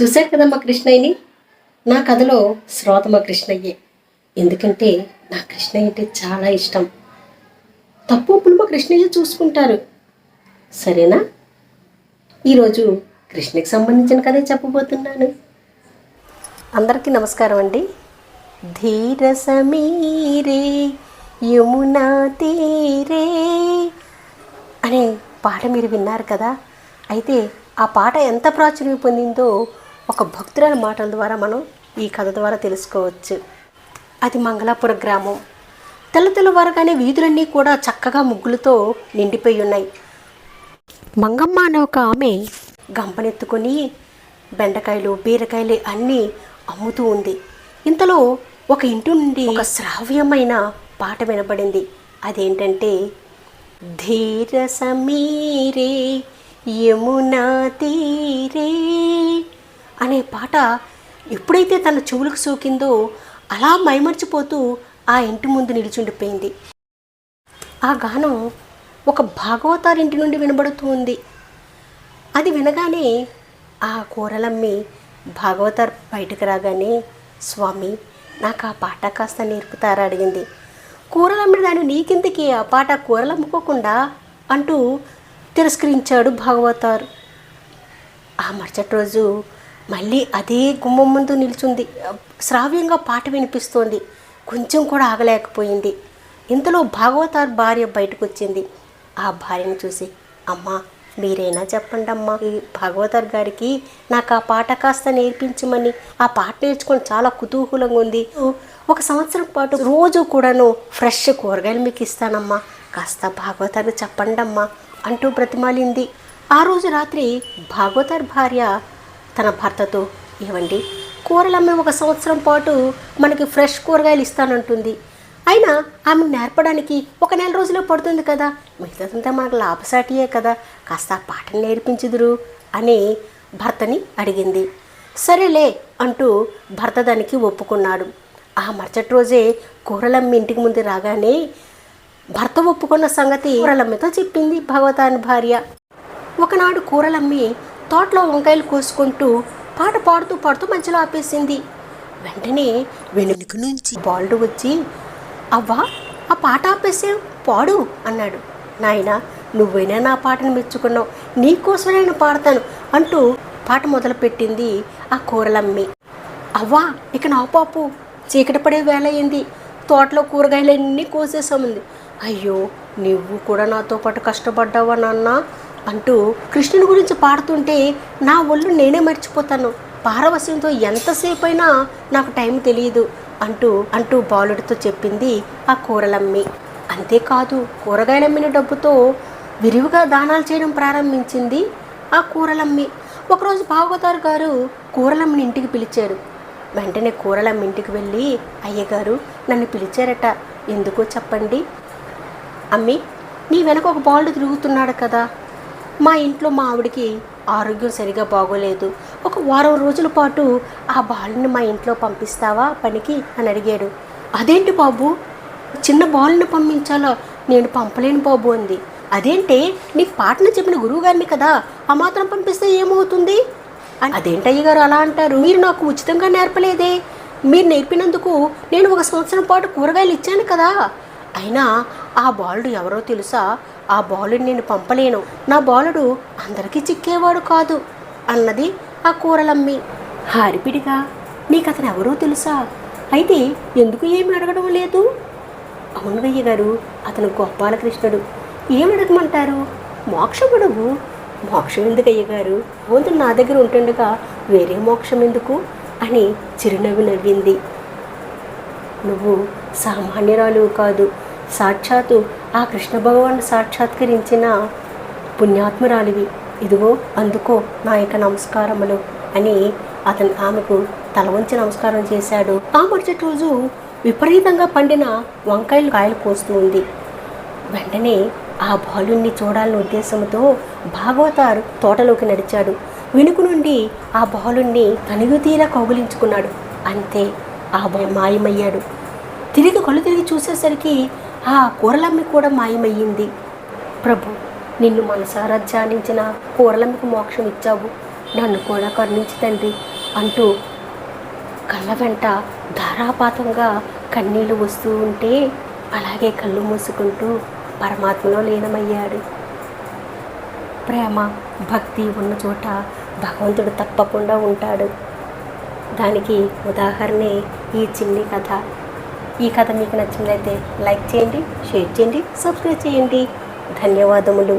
చూశారు కదమ్మ కృష్ణయ్యని? నా కథలో శ్రోతమ్మ కృష్ణయ్యే. ఎందుకంటే నా కృష్ణయ్య అంటే చాలా ఇష్టం. తప్పు ఒప్పులు కృష్ణయ్య చూసుకుంటారు. సరేనా? ఈరోజు కృష్ణకి సంబంధించిన కథ చెప్పబోతున్నాను. అందరికీ నమస్కారం అండి. ధీర సమీరే యమునా తీరే అనే పాట మీరు విన్నారు కదా. అయితే ఆ పాట ఎంత ప్రాచుర్యం పొందిందో ఒక భక్తురాల మాటల ద్వారా మనం ఈ కథ ద్వారా తెలుసుకోవచ్చు. అది మంగళాపుర గ్రామం. తెల్ల తెల్లవారగానే వీధులన్నీ కూడా చక్కగా ముగ్గులతో నిండిపోయి ఉన్నాయి. మంగమ్మ అనే ఒక ఆమె గంపనెత్తుకొని బెండకాయలు బీరకాయలు అన్నీ అమ్ముతూ ఉంది. ఇంతలో ఒక ఇంటి నుండి ఒక శ్రావ్యమైన పాట వినబడింది. అదేంటంటే ధీర సమీరే యమునా తీరే అనే పాట ఎప్పుడైతే తన చెవులకు సోకిందో అలా మైమర్చిపోతూ ఆ ఇంటి ముందు నిలిచుండిపోయింది. ఆ గానం ఒక భాగవతారింటి నుండి వినబడుతూ ఉంది. అది వినగానే ఆ కూరలమ్మి భాగవతార్ బయటకు రాగానే స్వామి నాకు ఆ పాట కాస్త నేర్పుతారా? అడిగింది. కూరలమ్మిన దాని నీకిందుకి ఆ పాట కూరలమ్ముకోకుండా అంటూ తిరస్కరించాడు భాగవతారు. ఆ మరుసటి రోజు మళ్ళీ అదే గుమ్మం ముందు నిల్చుంది. శ్రావ్యంగా పాట వినిపిస్తోంది. కొంచెం కూడా ఆగలేకపోయింది. ఇంతలో భాగవతార్ భార్య బయటకు వచ్చింది ఆ భార్యను చూసి అమ్మా మీరైనా చెప్పండి అమ్మా ఈ భాగవతార్ గారికి నాకు ఆ పాట కాస్త నేర్పించమని. ఆ పాట నేర్చుకొని చాలా కుతూహలంగా ఉంది. ఒక సంవత్సరం పాటు రోజు కూడాను ఫ్రెష్ కూరగాయలు మీకు ఇస్తానమ్మా. కాస్త భాగవతారు చెప్పండమ్మా అంటూ బ్రతిమాలింది. ఆ రోజు రాత్రి భాగవతార్ భార్య తన భర్తతో ఏవండి కూరలమ్మే ఒక సంవత్సరం పాటు మనకి ఫ్రెష్ కూరగాయలు ఇస్తానంటుంది. అయినా ఆమె నేర్పడానికి ఒక నెల రోజులో పడుతుంది కదా. మిగతాదంతా మనకు లాభసాటియే కదా. కాస్త పాటను నేర్పించుదురు అని భర్తని అడిగింది. సరేలే అంటూ భర్త దానికి ఒప్పుకున్నాడు. ఆ మరుసటి రోజే కూరలమ్మ ఇంటికి ముందు రాగానే భర్త ఒప్పుకున్న సంగతి కూరలమ్మతో చెప్పింది భగవతాని భార్య. ఒకనాడు కూరలమ్మి తోటలో వంకాయలు కోసుకుంటూ పాట పాడుతూ పాడుతూ మధ్యలో ఆపేసింది. వెంటనే వెనుక నుంచి బాలుడు వచ్చి అవ్వా ఆ పాట ఆపేసావు పాడు అన్నాడు. నాయన నువ్వైనా నా పాటను మెచ్చుకున్నావు. నీకోసమే నేను పాడతాను అంటూ పాట మొదలుపెట్టింది ఆ కూరలమ్మి. అవ్వా ఇక నా పాపు చీకటి పడే వేళ అయింది. తోటలో కూరగాయలన్నీ కోసేసాముంది. అయ్యో నువ్వు కూడా నాతో పాటు కష్టపడ్డావా నాన్న? అంటూ కృష్ణుని గురించి పాడుతుంటే నా ఒళ్ళు నేనే మర్చిపోతాను. పారవశ్యంతో ఎంతసేపు అయినా నాకు టైం తెలియదు అంటూ అంటూ బాలుడితో చెప్పింది ఆ కూరలమ్మి. అంతేకాదు కూరగాయలమ్మిన డబ్బుతో విరివిగా దానాలు చేయడం ప్రారంభించింది ఆ కూరలమ్మి. ఒకరోజు భాగవతారు గారు కూరలమ్మని ఇంటికి పిలిచారు. వెంటనే కూరలమ్మ ఇంటికి వెళ్ళి అయ్యగారు నన్ను పిలిచారట. ఎందుకో చెప్పండి. అమ్మి నీ వెనక ఒక బాలుడు తిరుగుతున్నాడు కదా. మా ఇంట్లో మా ఆవిడకి ఆరోగ్యం సరిగా బాగోలేదు. ఒక వారం రోజుల పాటు ఆ బాలుని మా ఇంట్లో పంపిస్తావా పనికి? అని అడిగాడు. అదేంటి బాబు? చిన్న బాలుని పంపించాలో? నేను పంపలేను బాబు అంది. అదేంటే నీకు పాటను చెప్పిన గురువుగారిని కదా ఆ మాత్రం పంపిస్తే ఏమవుతుంది? అని, అదేంటయ్య గారు అలా అంటారు? మీరు నాకు ఉచితంగా నేర్పలేదే? మీరు నేర్పినందుకు నేను ఒక సంవత్సరం పాటు కూరగాయలు ఇచ్చాను కదా. అయినా ఆ బాలుడు ఎవరో తెలుసా? ఆ బాలుని నేను పంపలేను. నా బాలుడు అందరికీ చిక్కేవాడు కాదు అన్నది ఆ కూరలమ్మి. హారిపిడిగా నీకు అతను ఎవరో తెలుసా? అయితే ఎందుకు ఏమి అడగడం లేదు? అవును గయ్య గారు అతను గోపాలకృష్ణుడు ఏం అడగమంటారు? మోక్షం అడుగు ఎందుకు అయ్యగారు? ముందు నా దగ్గర ఉంటుండగా వేరే మోక్షం ఎందుకు? అని చిరునవ్వు నవ్వింది. నువ్వు సామాన్యురాలు కాదు. సాక్షాత్తు ఆ కృష్ణ భగవాన్ సాక్షాత్కరించిన పుణ్యాత్మురాలివి. ఇదిగో అందుకో నా యొక్క నమస్కారములు అని అతను ఆమెకు తల వంచి నమస్కారం చేశాడు. ఆ మరుసటి రోజు విపరీతంగా పండిన వంకాయలు కాయలు కోస్తూ ఉంది. వెంటనే ఆ బాలుణ్ణి చూడాలనే ఉద్దేశంతో భాగవతారు తోటలోకి నడిచాడు. వెనుక నుండి ఆ బాలుణ్ణి తనుగుతీరా కౌగులించుకున్నాడు. అంతే ఆ మాయమయ్యాడు. తిరిగి కళ్ళు తిరిగి చూసేసరికి ఆ కూరలమ్మి కూడా మాయమయ్యింది. ప్రభు నిన్ను మనసారా ధ్యానించిన కూరలమ్మకి మోక్షం ఇచ్చావు. నన్ను కూడా కరుణించి తండ్రి అంటూ కళ్ళ వెంట ధారాపాతంగా కన్నీళ్ళు వస్తూ ఉంటే అలాగే కళ్ళు మూసుకుంటూ పరమాత్మలో లీనమయ్యాడు. ప్రేమ భక్తి ఉన్న చోట భగవంతుడు తప్పకుండా ఉంటాడు. దానికి ఉదాహరణే ఈ చిన్ని కథ. ఈ కథ మీకు నచ్చినట్లయితే లైక్ చేయండి షేర్ చేయండి సబ్స్క్రైబ్ చేయండి. ధన్యవాదములు.